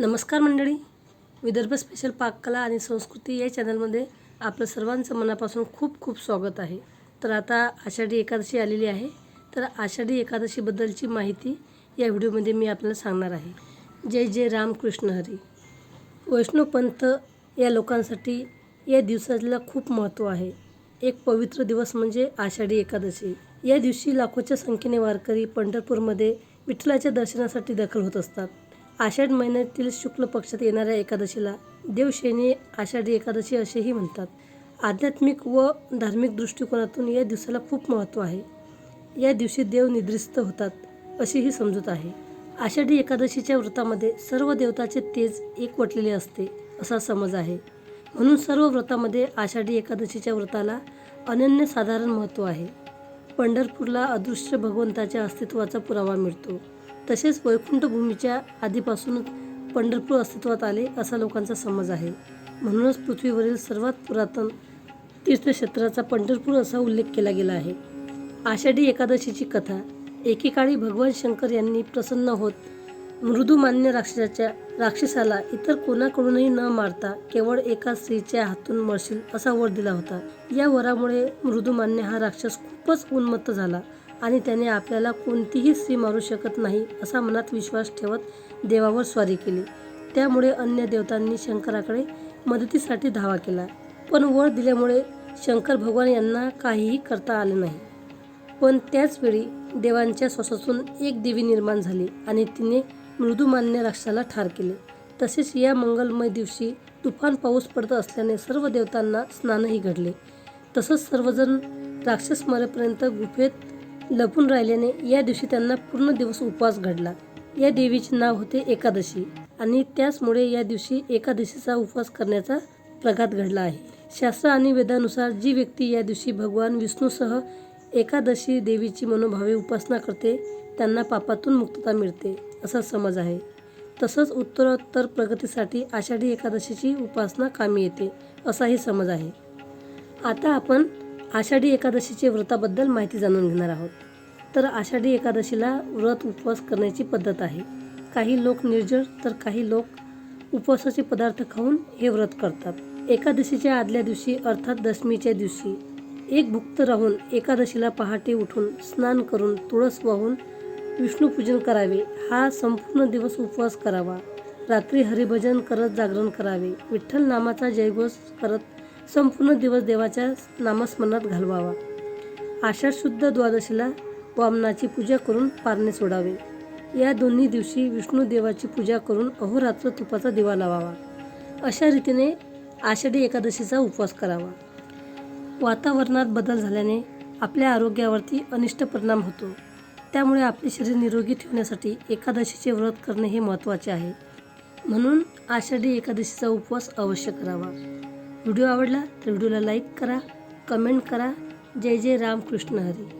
नमस्कार मंडळी. विदर्भ स्पेशल पाककला आणि संस्कृती या चॅनलमध्ये आपलं सर्वांचं मनापासून खूप खूप स्वागत आहे. तर आता आषाढी एकादशी आलेली आहे. तर आषाढी एकादशीबद्दलची माहिती या व्हिडिओमध्ये मी आपल्याला सांगणार आहे. जय जय रामकृष्ण हरी. वैष्णव पंथ या लोकांसाठी या दिवसाला खूप महत्त्व आहे. एक पवित्र दिवस म्हणजे आषाढी एकादशी. या दिवशी लाखोच्या संख्येने वारकरी पंढरपूरमध्ये विठ्ठलाच्या दर्शनासाठी दाखल होत असतात. आषाढ महिन्यातील शुक्ल पक्षात येणाऱ्या एकादशीला देवशेनी आषाढी एकादशी असेही म्हणतात. आध्यात्मिक व धार्मिक दृष्टिकोनातून या दिवसाला खूप महत्त्व आहे. या दिवशी देव निद्रिस्त होतात अशी ही समजूत आहे. आषाढी एकादशीच्या व्रतामध्ये सर्व देवताचे तेज एकवटलेले असते असा समज आहे. म्हणून सर्व व्रतामध्ये आषाढी एकादशीच्या व्रताला अनन्यसाधारण महत्त्व आहे. पंढरपूरला अदृश्य भगवंताच्या अस्तित्वाचा पुरावा मिळतो. तसेच वैकुंठभूमीच्या आधीपासूनच पंढरपूर अस्तित्वात आले असा लोकांचा समज आहे. म्हणूनच पृथ्वीवरील सर्वात पुरातन तीर्थक्षेत्राचा पंढरपूर असा उल्लेख केला गेला आहे. आषाढी एकादशीची कथा एकेकाळी भगवान शंकर यांनी प्रसन्न होत मृदुमान्य राक्षसाच्या राक्षसाला इतर कोणाकडूनही न मारता केवळ एका स्त्रीच्या हातून मरशील असा वर दिला होता. या वरामुळे मृदुमान्य हा राक्षस खूपच उन्मत्त झाला आणि त्याने आपल्याला कोणतीही स्त्री मारू शकत नाही असा मनात विश्वास ठेवत देवावर स्वारी केली. त्यामुळे अन्य देवतांनी शंकराकडे मदतीसाठी धावा केला. पण वर दिल्यामुळे शंकर भगवान यांना काहीही करता आले नाही. पण त्याचवेळी देवांच्या श्वासातून एक देवी निर्माण झाली आणि तिने मृदुमान्य राक्षसाला ठार केले. तसेच या मंगलमय दिवशी तुफान पाऊस पडत असल्याने सर्व देवतांना स्नानही घडले. तसंच सर्वजण राक्षस मरेपर्यंत गुफेत लपून राहिल्याने या दिवशी त्यांना पूर्ण दिवस उपवास घडला. या देवीचे नाव होते एकादशी आणि त्याचमुळे या दिवशी एकादशीचा उपवास करण्याचा प्रघात घडला आहे. शास्त्र आणि वेदानुसार जी व्यक्ती या दिवशी भगवान विष्णूसह एकादशी देवीची मनोभावे उपासना करते त्यांना पापातून मुक्तता मिळते असा समज आहे. तसंच उत्तरोत्तर प्रगतीसाठी आषाढी एकादशीची उपासना कामी येते असाही समज आहे. आता आपण आषाढी एकादशीचे व्रताबद्दल माहिती जाणून घेणार आहोत. तर आषाढी एकादशीला व्रत उपवास करण्याची पद्धत आहे. काही लोक निर्जळ तर काही लोक उपवासाचे पदार्थ खाऊन हे व्रत करतात. एकादशीच्या आदल्या दिवशी अर्थात दशमीच्या दिवशी एक भुक्त राहून एकादशीला पहाटे उठून स्नान करून तुळस वाहून विष्णूपूजन करावे हा संपूर्ण दिवस उपवास करावा. रात्री हरिभजन करत जागरण करावे विठ्ठल नामाचा जयघोष करत संपूर्ण दिवस देवाच्या नामस्मरणात घालवावा. आषाढ शुद्ध द्वादशीला वामनाची पूजा करून पारणे सोडावे. या दोन्ही दिवशी विष्णू देवाची पूजा करून अहोरात्र तुपाचा दिवा लावावा. अशा रीतीने आषाढी एकादशीचा उपवास करावा. वातावरणात बदल झाल्याने आपल्या आरोग्यावरती अनिष्ट परिणाम होतो. त्यामुळे आपले शरीर निरोगी ठेवण्यासाठी एकादशीचे व्रत करणे हे महत्त्वाचे आहे. म्हणून आषाढी एकादशीचा उपवास अवश्य करावा. व्हिडिओ आवडला तर व्हिडिओला लाईक करा कमेंट करा. जय जय रामकृष्ण हरी.